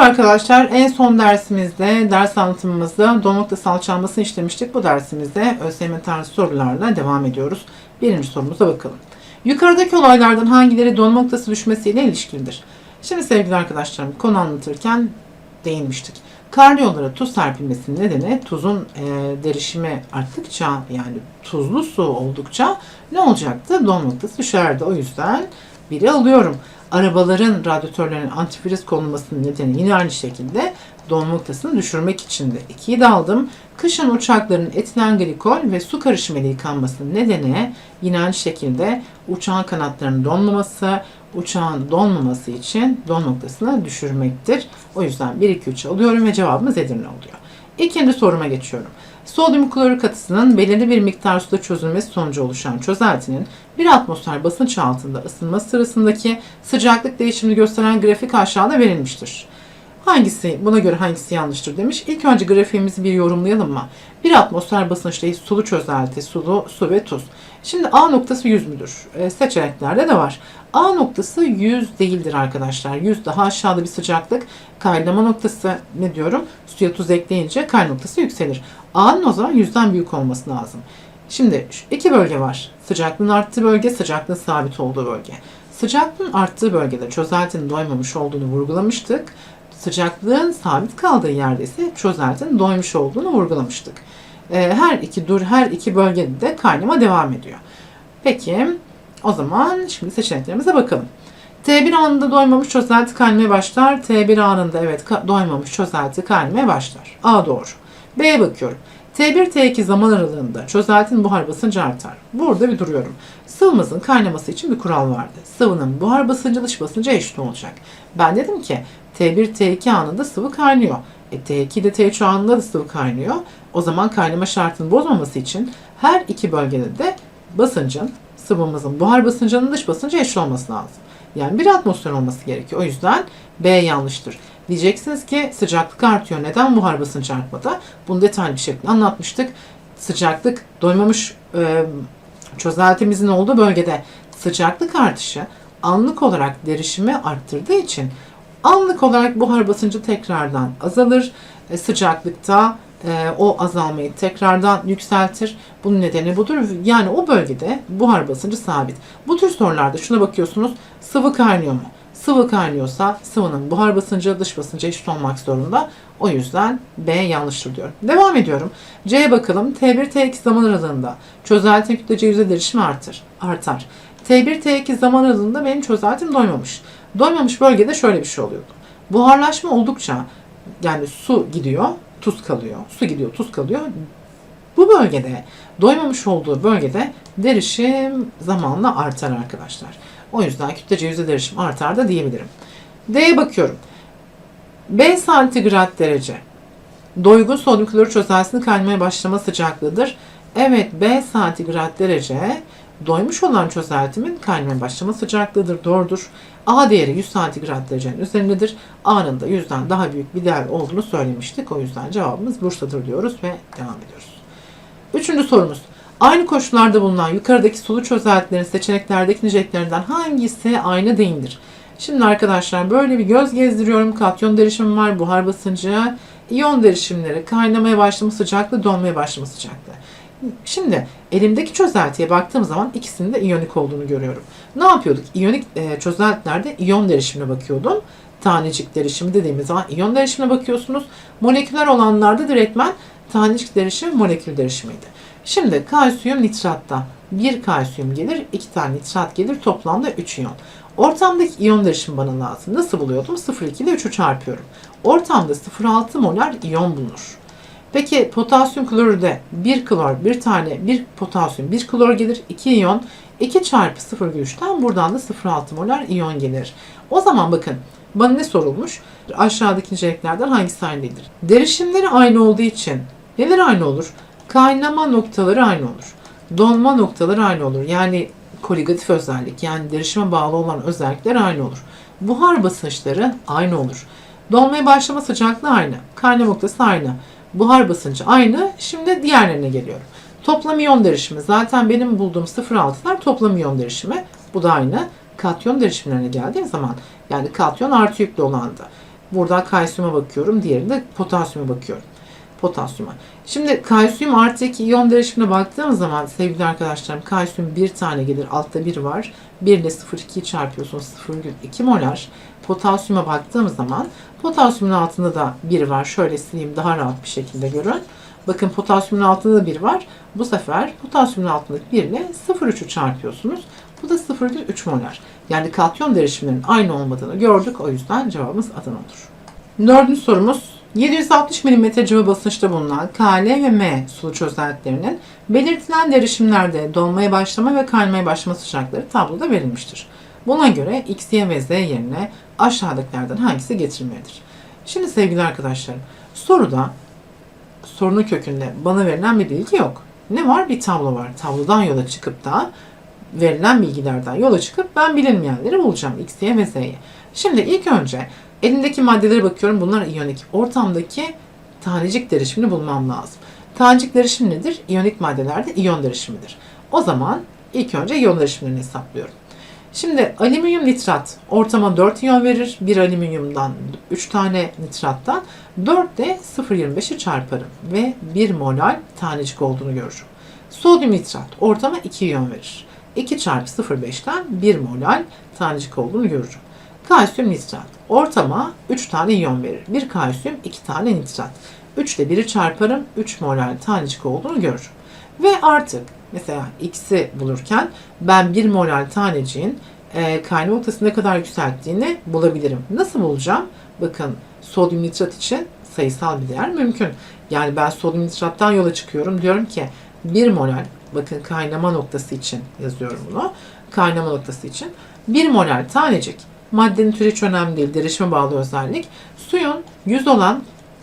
Merhaba arkadaşlar. En son dersimizde, ders anlatımımızda don noktası alçalmasını işlemiştik. Bu dersimizde ÖSYM tarzı sorularla devam ediyoruz. Birinci sorumuza bakalım. Yukarıdaki olaylardan hangileri don noktası düşmesiyle ilişkilidir? Şimdi sevgili arkadaşlarım konu anlatırken değinmiştik. Kardiyolara tuz serpilmesinin nedeni tuzun e, derişimi arttıkça yani tuzlu su oldukça ne olacaktı? Don noktası düşerdi. O yüzden biri alıyorum. Arabaların radyatörlerinin antifriz konulmasının nedeni yine aynı şekilde don noktasını düşürmek içindi. İkiyi de aldım. Kışın uçakların etilen glikol ve su karışımıyla yıkanmasının nedeni yine aynı şekilde uçağın kanatlarının donmaması, uçağın donmaması için don noktasını düşürmektir. O yüzden 1, 2, 3 alıyorum ve cevabımız Edirne oluyor. İkinci soruma geçiyorum. Sodyum klorik katısının belirli bir miktar suda çözülmesi sonucu oluşan çözeltinin bir atmosfer basınç altında ısınma sırasındaki sıcaklık değişimini gösteren grafik aşağıda verilmiştir. Hangisi, buna göre hangisi yanlıştır demiş. İlk önce grafiğimizi bir yorumlayalım mı? Bir atmosfer basınçta sulu çözelti, sulu, su ve tuz. Şimdi A noktası 100 müdür? E, seçeneklerde de var. A noktası 100 değildir arkadaşlar. 100 daha aşağıda bir sıcaklık. Kaynama noktası ne diyorum? Suya tuz ekleyince kay noktası yükselir. A'nın o zaman 100'den büyük olması lazım. Şimdi iki bölge var. Sıcaklığın arttığı bölge, sıcaklığın sabit olduğu bölge. Sıcaklığın arttığı bölgede çözeltinin doymamış olduğunu vurgulamıştık. Sıcaklığın sabit kaldığı yerde ise çözeltinin doymuş olduğunu vurgulamıştık. Ee, her iki dur, her iki bölgede de kaynama devam ediyor. Peki, o zaman şimdi seçeneklerimize bakalım. T1 anında doymamış çözelti kaynamaya başlar. T1 anında evet doymamış çözelti kaynamaya başlar. A doğru. B'ye bakıyorum. T1 T2 zaman aralığında çözeltinin buhar basıncı artar. Burada bir duruyorum. Sıvımızın kaynaması için bir kural vardı. Sıvının buhar basıncı dış basıncı eşit olacak. Ben dedim ki T1 T2 anında sıvı kaynıyor. E, T2 de T3 anında da sıvı kaynıyor. O zaman kaynama şartını bozmaması için her iki bölgede de basıncın, sıvımızın buhar basıncının dış basıncı eşit olması lazım. Yani bir atmosfer olması gerekiyor. O yüzden B yanlıştır. Diyeceksiniz ki sıcaklık artıyor. Neden buhar basıncı artmadı? Bunu detaylı bir şekilde anlatmıştık. Sıcaklık doymamış e, çözeltimizin olduğu bölgede sıcaklık artışı anlık olarak derişimi arttırdığı için anlık olarak buhar basıncı tekrardan azalır. E, sıcaklıkta e, o azalmayı tekrardan yükseltir. Bunun nedeni budur. Yani o bölgede buhar basıncı sabit. Bu tür sorularda şuna bakıyorsunuz. Sıvı kaynıyor mu? Sıvı kaynıyorsa sıvının buhar basıncı dış basıncı eşit olmak zorunda. O yüzden B yanlıştır diyorum. Devam ediyorum. C'ye bakalım. T1 T2 zaman aralığında çözelti kütlece yüzde derişimi artır, artar. T1 T2 zaman aralığında benim çözeltim doymamış. Doymamış bölgede şöyle bir şey oluyordu. Buharlaşma oldukça yani su gidiyor, tuz kalıyor. Su gidiyor, tuz kalıyor. Bu bölgede, doymamış olduğu bölgede derişim zamanla artar arkadaşlar. O yüzden kütlece yüzde derişim artar da diyebilirim. D'ye bakıyorum. 5 santigrat derece. Doygun sodyum klorür çözeltisinin kaynamaya başlama sıcaklığıdır. Evet 5 santigrat derece doymuş olan çözeltimin kaynamaya başlama sıcaklığıdır. Doğrudur. A değeri 100 santigrat derecenin üzerindedir. A'nın da 100'den daha büyük bir değer olduğunu söylemiştik. O yüzden cevabımız Bursa'dır diyoruz ve devam ediyoruz. Üçüncü sorumuz. Aynı koşullarda bulunan yukarıdaki sulu çözeltilerin seçeneklerdeki niceliklerinden hangisi aynı değildir? Şimdi arkadaşlar böyle bir göz gezdiriyorum. Katyon derişimi var, buhar basıncı, iyon derişimleri, kaynamaya başlama sıcaklığı, donmaya başlama sıcaklığı. Şimdi elimdeki çözeltiye baktığım zaman ikisinin de iyonik olduğunu görüyorum. Ne yapıyorduk? İyonik e, çözeltilerde iyon derişimine bakıyordum. Tanecik derişimi dediğimiz zaman iyon derişimine bakıyorsunuz. Moleküler olanlarda direktmen tanecik derişimi molekül derişimiydi. Şimdi kalsiyum nitratta bir kalsiyum gelir, iki tane nitrat gelir, toplamda 3 iyon. Ortamdaki iyon derişimi bana lazım. Nasıl buluyordum? 0,2 ile 3'ü çarpıyorum. Ortamda 0,6 molar iyon bulunur. Peki potasyum klorürde 1 klor, bir tane, bir potasyum, 1 klor gelir, 2 iyon. 2 çarpı 0,3'ten buradan da 0,6 molar iyon gelir. O zaman bakın bana ne sorulmuş? Aşağıdaki niceliklerden hangisi aynı değildir? Derişimleri aynı olduğu için neler aynı olur? Kaynama noktaları aynı olur. Donma noktaları aynı olur. Yani koligatif özellik yani derişime bağlı olan özellikler aynı olur. Buhar basınçları aynı olur. Donmaya başlama sıcaklığı aynı. Kaynama noktası aynı. Buhar basıncı aynı. Şimdi diğerlerine geliyorum. Toplam iyon derişimi. Zaten benim bulduğum 0,6'lar toplam iyon derişimi. Bu da aynı. Katyon derişimlerine geldiğim zaman yani katyon artı yüklü olandı. Burada kalsiyuma bakıyorum. Diğerinde potasyuma bakıyorum. Potasyuma. Şimdi kalsiyum artı 2 iyon derişimine baktığım zaman sevgili arkadaşlarım kalsiyum bir tane gelir. Altta bir var. 1 ile 0,2'yi çarpıyorsunuz 0,2 molar. Potasyuma baktığım zaman potasyumun altında da 1 var. Şöyle sileyim daha rahat bir şekilde görün. Bakın potasyumun altında da 1 var. Bu sefer potasyumun altındaki 1 ile 0,3'ü çarpıyorsunuz. Bu da 0,3 molar. Yani katyon derişimlerinin aynı olmadığını gördük. O yüzden cevabımız Adana olur. Dördüncü sorumuz 760 mm cıva basınçta bulunan Kl ve M sulu çözeltilerinin belirtilen derişimlerde donmaya başlama ve kaynamaya başlama sıcaklıkları tabloda verilmiştir. Buna göre X, Y ve Z yerine aşağıdakilerden hangisi getirilmelidir? Şimdi sevgili arkadaşlarım soruda sorunun kökünde bana verilen bir bilgi yok. Ne var? Bir tablo var. Tablodan yola çıkıp da verilen bilgilerden yola çıkıp ben bilinmeyenleri bulacağım. X, Y ve Z'yi. Şimdi ilk önce elimdeki maddelere bakıyorum. Bunlar iyonik. Ortamdaki tanecik derişimini bulmam lazım. Tanecik derişim nedir? İyonik maddelerde iyon derişimidir. O zaman ilk önce iyon derişimlerini hesaplıyorum. Şimdi alüminyum nitrat ortama 4 iyon verir. Bir alüminyumdan 3 tane nitrattan 4 de 0.25'i çarparım ve 1 molal tanecik olduğunu görürüm. Sodyum nitrat ortama 2 iyon verir. 2 çarpı 0.5'ten 1 molal tanecik olduğunu görürüm. Kalsiyum nitrat ortama 3 tane iyon verir. 1 kalsiyum 2 tane nitrat. 3 ile 1'i çarparım 3 molal tanecik olduğunu görürüm. Ve artık mesela X'i bulurken ben 1 molal taneciğin e, kaynama noktası ne kadar yükselttiğini bulabilirim. Nasıl bulacağım? Bakın sodyum nitrat için sayısal bir değer mümkün. Yani ben sodyum nitrattan yola çıkıyorum. Diyorum ki 1 molal bakın kaynama noktası için yazıyorum bunu. Kaynama noktası için 1 molal tanecik maddenin türü hiç önemli değil. Derişime bağlı özellik. Suyun 100 olan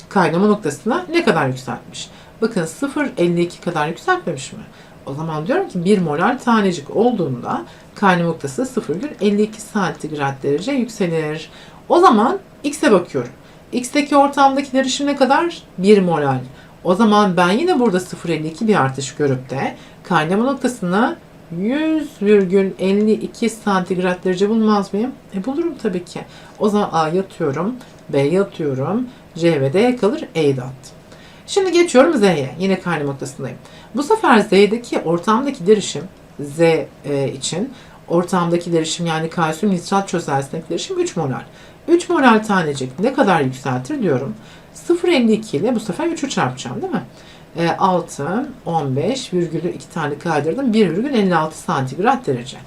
kaynama noktasına ne kadar yükseltmiş? Bakın 0.52 kadar yükseltmemiş mi? O zaman diyorum ki 1 molar tanecik olduğunda kaynama noktası 0,52 santigrat derece yükselir. O zaman X'e bakıyorum. X'teki ortamdaki derişim ne kadar? 1 molal. O zaman ben yine burada 0,52 bir artış görüp de kaynama noktasına 100,52 santigrat derece bulmaz mıyım? E bulurum tabii ki. O zaman A yatıyorum, B yatıyorum, C ve D kalır, E'yi de attım. Şimdi geçiyorum Z'ye. Yine kaynama noktasındayım. Bu sefer Z'deki ortamdaki derişim Z e, için ortamdaki derişim yani kalsiyum nitrat çözeltisindeki derişim 3 molar. 3 molar tanecik ne kadar yükseltir diyorum. 0.52 ile bu sefer 3'ü çarpacağım değil mi? E, 6, 15, virgülü 2 tane kaydırdım. 1,56 santigrat derece.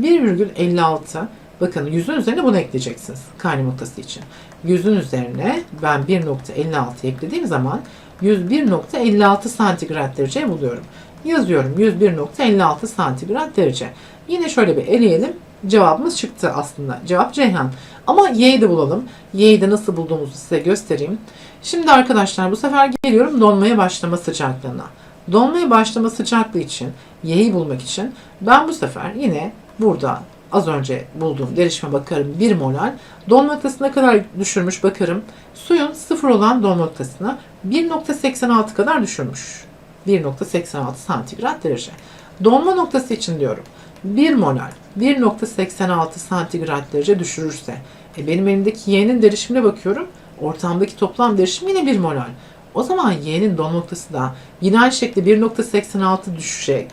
1,56 bakın yüzün üzerine bunu ekleyeceksiniz kaynama noktası için. Yüzün üzerine ben 1.56 eklediğim zaman 101.56 santigrat derece buluyorum. Yazıyorum 101.56 santigrat derece. Yine şöyle bir eleyelim. Cevabımız çıktı aslında. Cevap Ceyhan. Ama Y'yi de bulalım. Y'yi de nasıl bulduğumuzu size göstereyim. Şimdi arkadaşlar bu sefer geliyorum donmaya başlama sıcaklığına. Donmaya başlama sıcaklığı için Y'yi bulmak için ben bu sefer yine burada az önce bulduğum derişime bakarım 1 molal. Donma noktasına kadar düşürmüş bakarım. Suyun sıfır olan donma noktasına 1.86 kadar düşürmüş. 1.86 santigrat derece. Donma noktası için diyorum. 1 molal 1.86 santigrat derece düşürürse e benim elimdeki Y'nin derişimine bakıyorum. Ortamdaki toplam derişim yine 1 molal. O zaman Y'nin donma noktası da yine aynı şekilde 1.86 düşecek.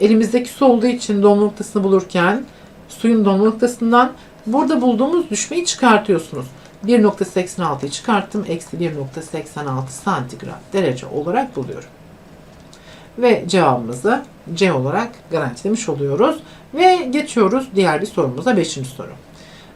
Elimizdeki su olduğu için donma noktasını bulurken suyun donma noktasından burada bulduğumuz düşmeyi çıkartıyorsunuz. 1.86'yı çıkarttım. Eksi 1.86 santigrat derece olarak buluyorum. Ve cevabımızı C olarak garantilemiş oluyoruz. Ve geçiyoruz diğer bir sorumuza. 5. soru.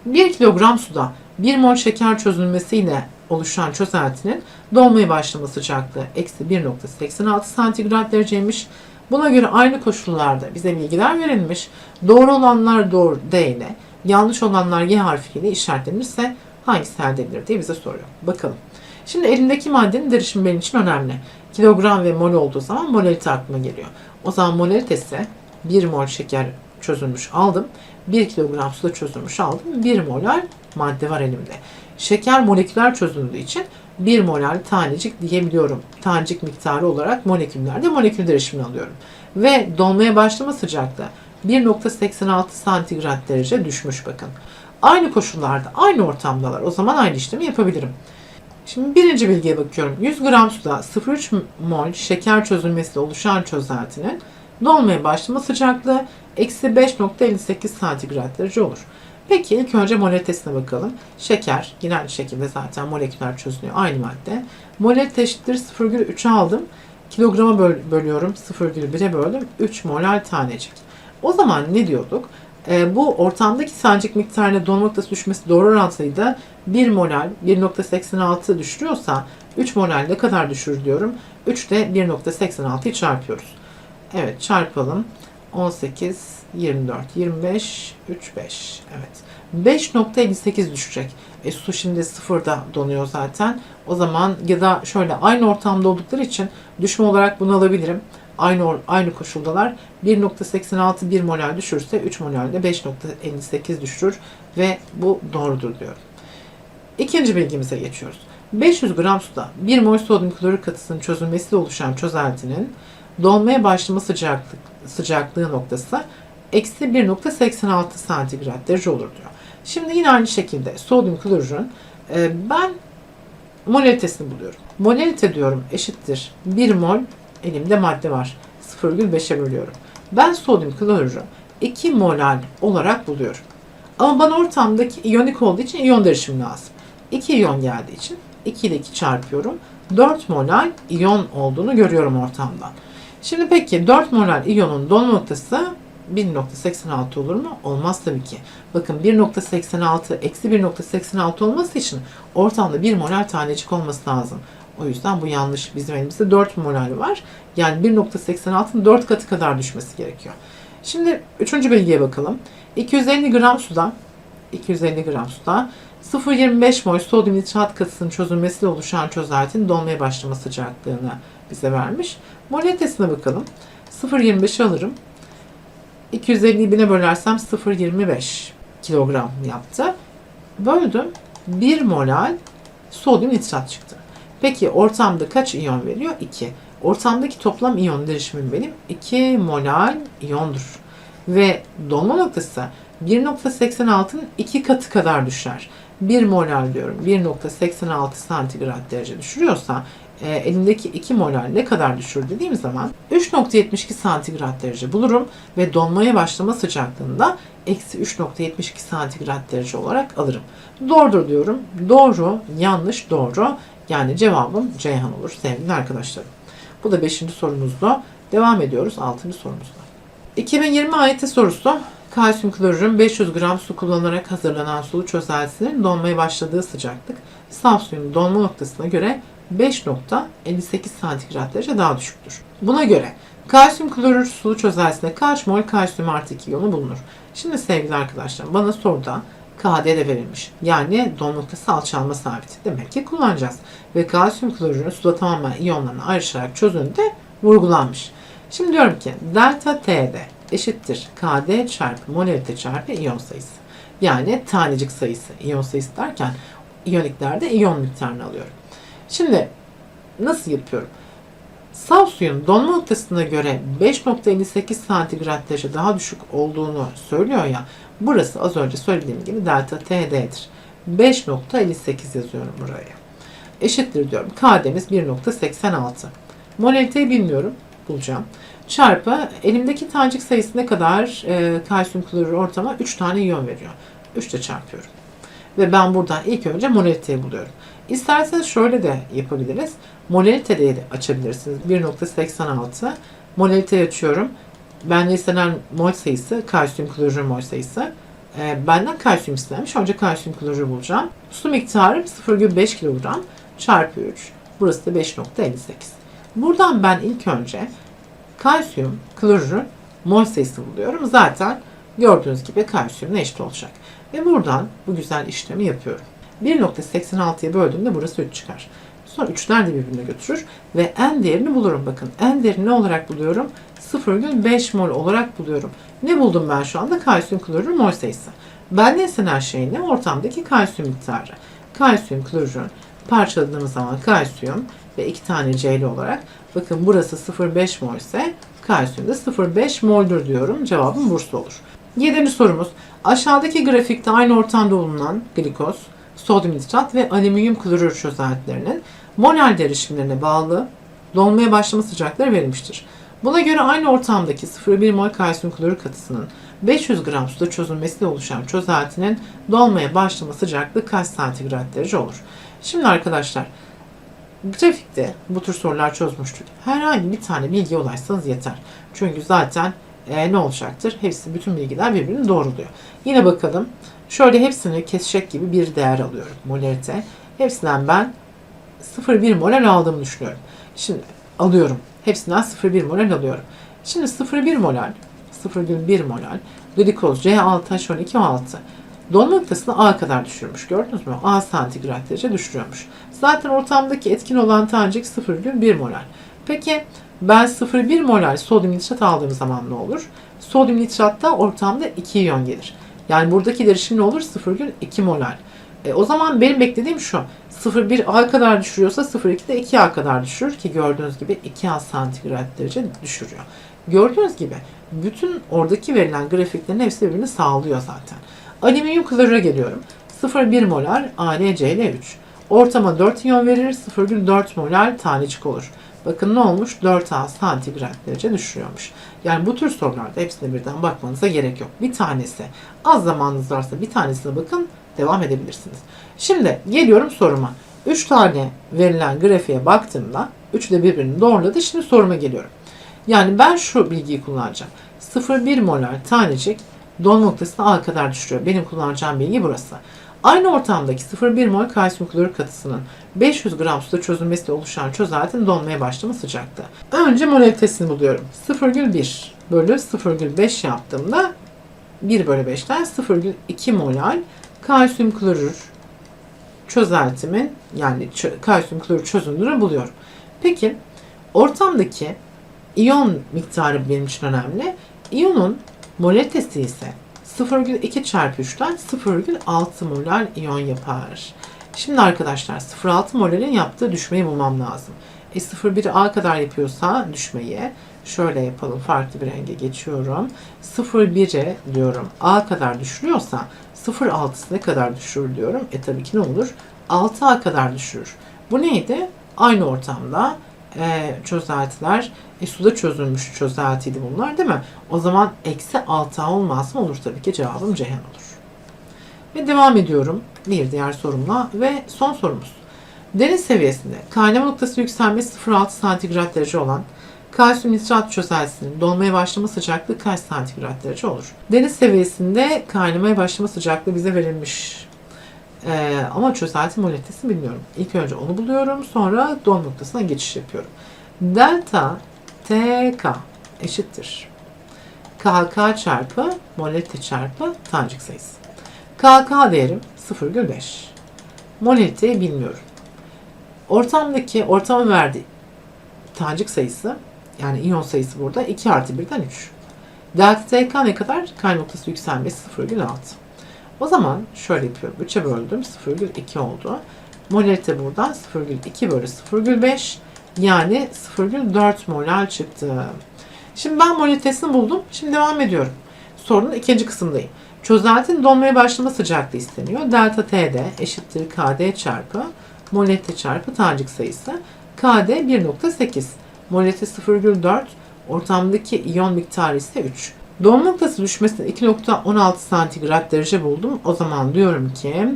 1 kilogram suda 1 mol şeker çözülmesiyle oluşan çözeltinin dolmaya başlama sıcaklığı eksi 1.86 santigrat dereceymiş. Buna göre aynı koşullarda bize bilgiler verilmiş. Doğru olanlar doğru D ile, yanlış olanlar Y harfiyle işaretlenirse hangisi elde edilir diye bize soruyor. Bakalım. Şimdi elimdeki maddenin derişimi benim için önemli. Kilogram ve mol olduğu zaman molalite aklıma geliyor. O zaman molalitesi 1 mol şeker çözülmüş aldım. 1 kilogram suda çözülmüş aldım. 1 molar madde var elimde. Şeker moleküler çözüldüğü için 1 molar tanecik diyebiliyorum. Tanecik miktarı olarak moleküllerde molekül derişimini alıyorum. Ve donmaya başlama sıcaklığı 1.86 santigrat derece düşmüş bakın. Aynı koşullarda, aynı ortamdalar. O zaman aynı işlemi yapabilirim. Şimdi birinci bilgiye bakıyorum. 100 gram suda 0,3 mol şeker çözülmesiyle oluşan çözeltinin dolmaya başlama sıcaklığı eksi 5.58 santigrat derece olur. Peki ilk önce molatesine bakalım. Şeker aynı şekilde zaten moleküler çözünüyor. Aynı madde. Molalite eşittir 0,3'ü aldım. Kilograma böl- bölüyorum. 0,1'e böldüm. 3 molal tanecik. O zaman ne diyorduk? Ee, bu ortamdaki sancık miktarına dolma noktası düşmesi doğru orantılıydı. 1 molal 1.86 düşürüyorsa 3 molal ne kadar düşürür diyorum. 3 de 1.86'yı çarpıyoruz. Evet çarpalım. 18, 24, 25, 3, 5. Evet. 5.58 düşecek. E, su şimdi sıfırda donuyor zaten. O zaman ya da şöyle aynı ortamda oldukları için düşme olarak bunu alabilirim. Aynı aynı koşuldalar. 1.86 1 molal düşürse 3 molal de 5.58 düşürür ve bu doğrudur diyorum. İkinci bilgimize geçiyoruz. 500 gram suda 1 mol sodyum klorik katısının çözülmesiyle oluşan çözeltinin dolmaya başlama sıcaklık, sıcaklığı noktası eksi 1.86 santigrat derece olur diyor. Şimdi yine aynı şekilde sodyum klorürün e, ben molalitesini buluyorum. Molalite diyorum eşittir 1 mol elimde madde var. 0,5'e bölüyorum. Ben sodyum klorürü 2 molal olarak buluyorum. Ama bana ortamdaki iyonik olduğu için iyon derişimi lazım. 2 iyon geldiği için 2 ile 2 çarpıyorum. 4 molal iyon olduğunu görüyorum ortamdan. Şimdi peki 4 molal iyonun dolma noktası 1.86 olur mu? Olmaz tabii ki. Bakın 1.86 eksi 1.86 olması için ortamda 1 molal tanecik olması lazım. O yüzden bu yanlış. Bizim elimizde 4 molal var. Yani 1.86'ın 4 katı kadar düşmesi gerekiyor. Şimdi üçüncü bilgiye bakalım. 250 gram suda 250 gram suda 0.25 mol sodyum nitrat katısının çözülmesiyle oluşan çözeltinin dolmaya başlama sıcaklığını bize vermiş. Molalitesine bakalım. 0.25'i alırım. 250'yi bine bölersem 0.25 kilogram yaptı. Böldüm. 1 molal sodyum nitrat çıktı. Peki ortamda kaç iyon veriyor? 2. Ortamdaki toplam iyon derişimim benim 2 molal iyondur. Ve dolma noktası 1.86'ın 2 katı kadar düşer. 1 molal diyorum 1.86 santigrat derece düşürüyorsa e, elimdeki 2 molal ne kadar düşür dediğim zaman 3.72 santigrat derece bulurum ve donmaya başlama sıcaklığında eksi 3.72 santigrat derece olarak alırım. Doğrudur diyorum. Doğru, yanlış, doğru. Yani cevabım Ceyhan olur sevgili arkadaşlarım. Bu da 5. sorumuzda. Devam ediyoruz 6. sorumuzda. 2020 AYT sorusu. Kalsiyum klorürün 500 gram su kullanılarak hazırlanan sulu çözeltisinin donmaya başladığı sıcaklık saf suyun donma noktasına göre 5.58 santigrat derece daha düşüktür. Buna göre kalsiyum klorür sulu çözeltisinde kaç mol kalsiyum artı 2 iyonu bulunur? Şimdi sevgili arkadaşlar bana soruda KD de verilmiş. Yani don noktası alçalma sabiti. Demek ki kullanacağız. Ve kalsiyum klorürün suda tamamen iyonlarına ayrışarak çözüldüğünde vurgulanmış. Şimdi diyorum ki delta T'de eşittir KD çarpı molarite çarpı iyon sayısı. Yani tanecik sayısı. İyon sayısı derken iyoniklerde iyon miktarını alıyorum. Şimdi nasıl yapıyorum? Saf suyun donma noktasına göre 5.58 santigrat derece daha düşük olduğunu söylüyor ya. Burası az önce söylediğim gibi delta TD'dir. 5.58 yazıyorum buraya. Eşittir diyorum. KD'miz 1.86. Molaliteyi bilmiyorum. Bulacağım. Çarpı elimdeki tanecik sayısı ne kadar? E, kalsiyum klorür ortama 3 tane iyon veriyor. 3 ile çarpıyorum. Ve ben buradan ilk önce molaliteyi buluyorum. İsterseniz şöyle de yapabiliriz. Molalite de açabilirsiniz. 1.86 molalite açıyorum. Benden istenen mol sayısı kalsiyum klorür mol sayısı. E, benden kalsiyum istenmiş. Önce kalsiyum klorür bulacağım. Su miktarı 0,5 kilogram çarpı 3. Burası da 5.58. Buradan ben ilk önce kalsiyum klorürün mol sayısını buluyorum. Zaten gördüğünüz gibi kalsiyumla eşit olacak. Ve buradan bu güzel işlemi yapıyorum. 1.86'ya böldüğümde burası 3 çıkar. Sonra 3'ler de birbirine götürür ve n değerini bulurum. Bakın n değerini ne olarak buluyorum? 0,5 mol olarak buluyorum. Ne buldum ben şu anda? Kalsiyum klorür mol sayısı. Benden istenen şey ne? Ortamdaki kalsiyum miktarı. Kalsiyum klorürün parçaladığımız zaman kalsiyum ve 2 tane Cl olarak bakın burası 0,5 mol ise kalsiyum da 0,5 moldur diyorum. Cevabım Bursa olur. Yedinci sorumuz. Aşağıdaki grafikte aynı ortamda bulunan glikoz, sodyum nitrat ve alüminyum klorür çözeltilerinin molal derişimlerine bağlı dolmaya başlama sıcaklıkları verilmiştir. Buna göre aynı ortamdaki 0,1 mol kalsiyum klorür katısının 500 gram suda çözülmesiyle oluşan çözeltinin dolmaya başlama sıcaklığı kaç santigrat derece olur? Şimdi arkadaşlar grafikte bu tür sorular çözmüştük. Herhangi bir tane bilgi ulaşsanız yeter. Çünkü zaten e, ne olacaktır? Hepsi bütün bilgiler birbirini doğruluyor. Yine bakalım. Şöyle hepsini kesecek gibi bir değer alıyorum. Molarite. Hepsinden ben 0,1 molal aldığımı düşünüyorum. Şimdi alıyorum. Hepsinden 0,1 molal alıyorum. Şimdi 0,1 molal 0,1 molal glikoz C6H12O6 dolma noktasını A kadar düşürmüş. Gördünüz mü? A santigrat derece düşürüyormuş. Zaten ortamdaki etkin olan tanecik 0,1 molal. Peki ben 0,1 molal sodyum nitrat aldığım zaman ne olur? Sodyum nitratta ortamda 2 iyon gelir. Yani buradaki derişim ne olur? 0,2 molal. E, o zaman benim beklediğim şu. 0,1 A kadar düşürüyorsa 0,2 de 2A kadar düşürür ki gördüğünüz gibi 2A santigrat derece düşürüyor. Gördüğünüz gibi bütün oradaki verilen grafiklerin hepsi birbirini sağlıyor zaten. Alüminyum klorüre geliyorum. 0,1 molar AlCl3. Ortama 4 iyon verir, 0,4 molar tanecik olur. Bakın ne olmuş? 4A santigrat derece düşürüyormuş. Yani bu tür sorularda hepsine birden bakmanıza gerek yok. Bir tanesi az zamanınız varsa bir tanesine bakın devam edebilirsiniz. Şimdi geliyorum soruma. 3 tane verilen grafiğe baktığımda 3 de birbirini doğruladı. Şimdi soruma geliyorum. Yani ben şu bilgiyi kullanacağım. 0,1 molar tanecik don noktasına A kadar düşürüyor. Benim kullanacağım bilgi burası. Aynı ortamdaki 0,1 mol kalsiyum klorür katısının 500 gram suda çözülmesiyle oluşan çözeltinin donmaya başlama sıcaklığı. Önce molalitesini buluyorum. 0,1 bölü 0,5 yaptığımda 1 bölü 5'ten 0,2 molal kalsiyum klorür çözeltimin yani kalsiyum klorür çözünürlüğünü buluyorum. Peki ortamdaki iyon miktarı benim için önemli. İyonun molalitesi ise 0,2 çarpı 3'ten 0,6 molar iyon yapar. Şimdi arkadaşlar 0,6 molalin yaptığı düşmeyi bulmam lazım. E 0,1 A kadar yapıyorsa düşmeyi şöyle yapalım. Farklı bir renge geçiyorum. 0,1'e diyorum A kadar düşürüyorsa 0,6'sı ne kadar düşürür diyorum. E tabii ki ne olur? 6A kadar düşürür. Bu neydi? Aynı ortamda e, çözeltiler e, suda çözülmüş çözeltiydi bunlar değil mi? O zaman eksi 6A olmaz mı? Olur tabii ki cevabım Ceyhan olur. Ve devam ediyorum bir diğer sorumla ve son sorumuz. Deniz seviyesinde kaynama noktası yükselmesi 0,6 santigrat derece olan kalsiyum nitrat çözeltisinin dolmaya başlama sıcaklığı kaç santigrat derece olur? Deniz seviyesinde kaynamaya başlama sıcaklığı bize verilmiş. Ee, ama çözelti molekülesini bilmiyorum. İlk önce onu buluyorum. Sonra don noktasına geçiş yapıyorum. Delta TK eşittir. KK çarpı molalite çarpı tanecik sayısı. KK değerim 0,5. Molaliteyi bilmiyorum. Ortamdaki ortama verdiği tanecik sayısı yani iyon sayısı burada 2 artı 1'den 3. Delta TK ne kadar? Kay noktası yükselmesi 0,6. O zaman şöyle yapıyorum. 3'e böldüm. 0,2 oldu. Molarite buradan 0,2 bölü 0,5 yani 0,4 molar çıktı. Şimdi ben molaritesini buldum. Şimdi devam ediyorum. Sorunun ikinci kısımdayım. Çözeltinin donmaya başlama sıcaklığı isteniyor. Delta T'de eşittir KD çarpı molarite çarpı tanecik sayısı. KD 1.8. Molarite 0,4. Ortamdaki iyon miktarı ise 3. Doğum noktası düşmesine 2.16 santigrat derece buldum. O zaman diyorum ki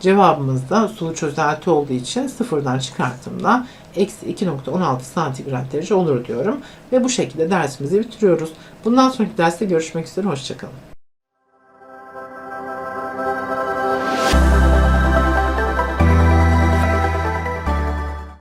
cevabımız da sulu çözelti olduğu için sıfırdan çıkarttığımda eksi 2.16 santigrat derece olur diyorum. Ve bu şekilde dersimizi bitiriyoruz. Bundan sonraki derste görüşmek üzere. Hoşçakalın.